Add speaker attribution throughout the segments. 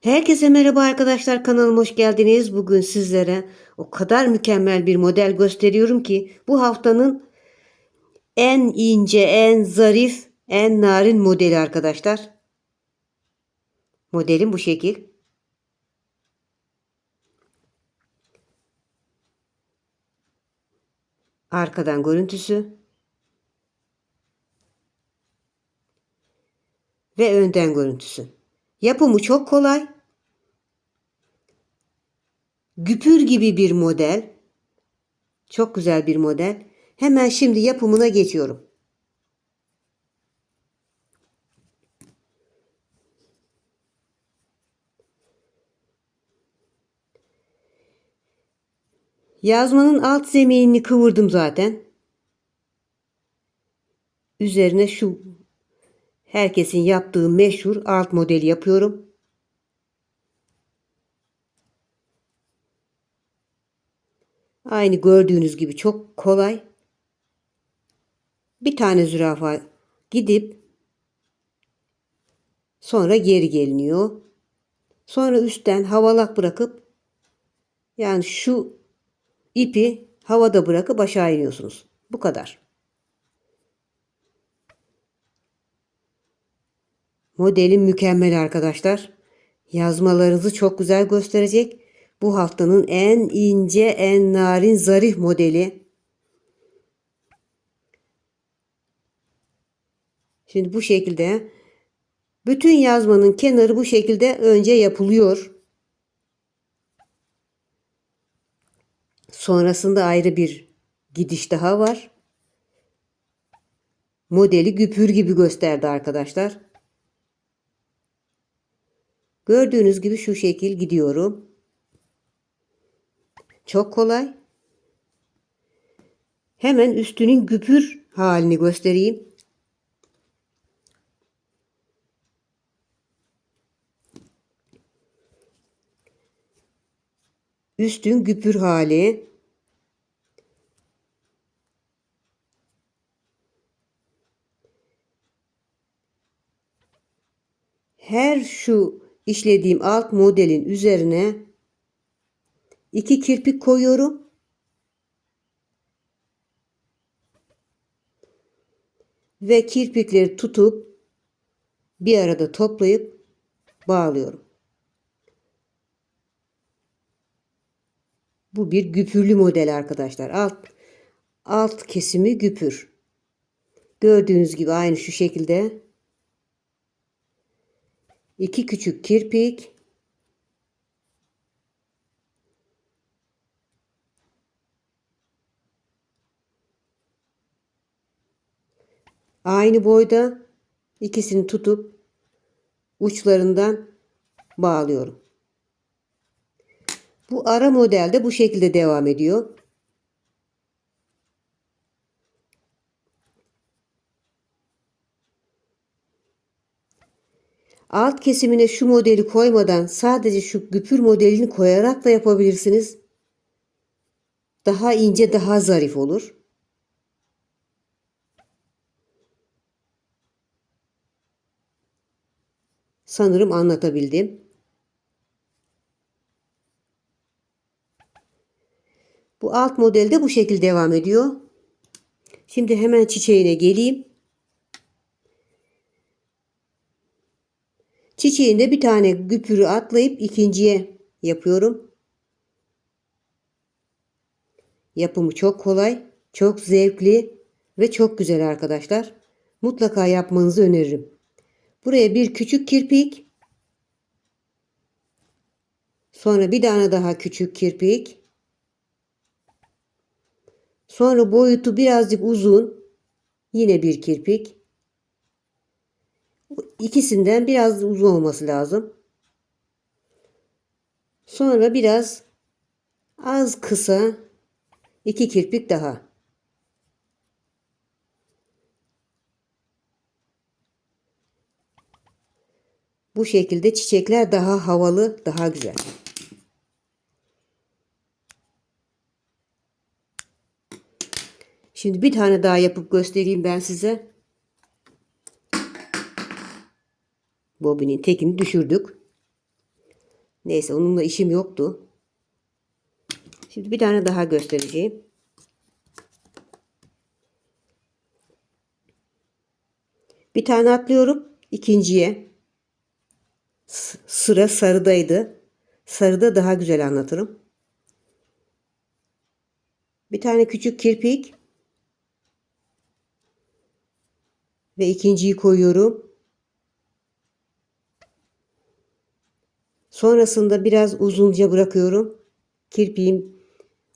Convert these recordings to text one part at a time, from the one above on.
Speaker 1: Herkese merhaba arkadaşlar kanalıma hoş geldiniz. Bugün sizlere o kadar mükemmel bir model gösteriyorum ki bu haftanın en ince, en zarif, en narin modeli arkadaşlar. Modelim bu şekil. Arkadan görüntüsü. Ve önden görüntüsü. Yapımı çok kolay. Güpür gibi bir model. Çok güzel bir model. Hemen şimdi yapımına geçiyorum. Yazmanın alt zeminini kıvırdım zaten. Üzerine şu herkesin yaptığı meşhur alt modeli yapıyorum. Aynı gördüğünüz gibi çok kolay. Bir tane zürafa gidip sonra geri geliniyor. Sonra üstten havalak bırakıp yani şu ipi havada bırakıp aşağı iniyorsunuz. Bu kadar. Modelim mükemmel arkadaşlar. Yazmalarınızı çok güzel gösterecek. Bu haftanın en ince, en narin, zarif modeli. Şimdi bu şekilde bütün yazmanın kenarı bu şekilde önce yapılıyor. Sonrasında ayrı bir gidiş daha var. Modeli güpür gibi gösterdi arkadaşlar. Gördüğünüz gibi şu şekil gidiyorum. Çok kolay. Hemen üstünün güpür halini göstereyim. Üstün güpür hali. Her şu işlediğim alt modelin üzerine iki kirpik koyuyorum. Ve kirpikleri tutup bir arada toplayıp bağlıyorum. Bu bir güpürlü model arkadaşlar. Alt alt kesimi güpür. Gördüğünüz gibi aynı şu şekilde iki küçük kirpik aynı boyda ikisini tutup uçlarından bağlıyorum. Bu ara modelde bu şekilde devam ediyor. Alt kesimine şu modeli koymadan sadece şu güpür modelini koyarak da yapabilirsiniz. Daha ince, daha zarif olur. Sanırım anlatabildim. Bu alt modelde bu şekilde devam ediyor. Şimdi hemen çiçeğine geleyim. Çiçeğinde bir tane güpürü atlayıp ikinciye yapıyorum. Yapımı çok kolay, çok zevkli ve çok güzel arkadaşlar. Mutlaka yapmanızı öneririm. Buraya bir küçük kirpik. Sonra bir tane daha küçük kirpik. Sonra boyutu birazcık uzun. Yine bir kirpik. İkisinden biraz uzun olması lazım. Sonra biraz az kısa iki kirpik daha. Bu şekilde çiçekler daha havalı, daha güzel. Şimdi bir tane daha yapıp göstereyim ben size. Bobinin tekini düşürdük. Neyse onunla işim yoktu. Şimdi bir tane daha göstereceğim. Bir tane atlıyorum ikinciye. S- Sıra sarıdaydı. Sarıda daha güzel anlatırım. Bir tane küçük kirpik. Ve ikinciyi koyuyorum. Sonrasında biraz uzunca bırakıyorum. Kirpiğim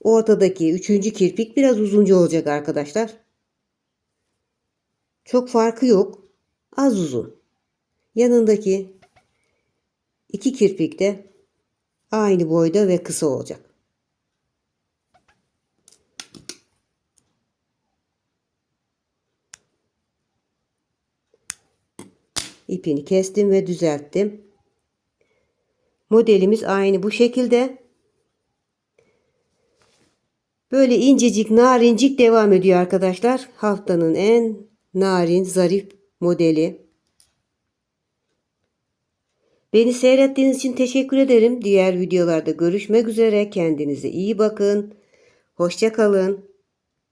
Speaker 1: ortadaki üçüncü kirpik biraz uzunca olacak arkadaşlar. Çok farkı yok. Az uzun. Yanındaki iki kirpik de aynı boyda ve kısa olacak. İpini kestim ve düzelttim. Modelimiz aynı bu şekilde. Böyle incecik narincik devam ediyor arkadaşlar. Haftanın en narin zarif modeli. Beni seyrettiğiniz için teşekkür ederim. Diğer videolarda görüşmek üzere. Kendinize iyi bakın. Hoşça kalın.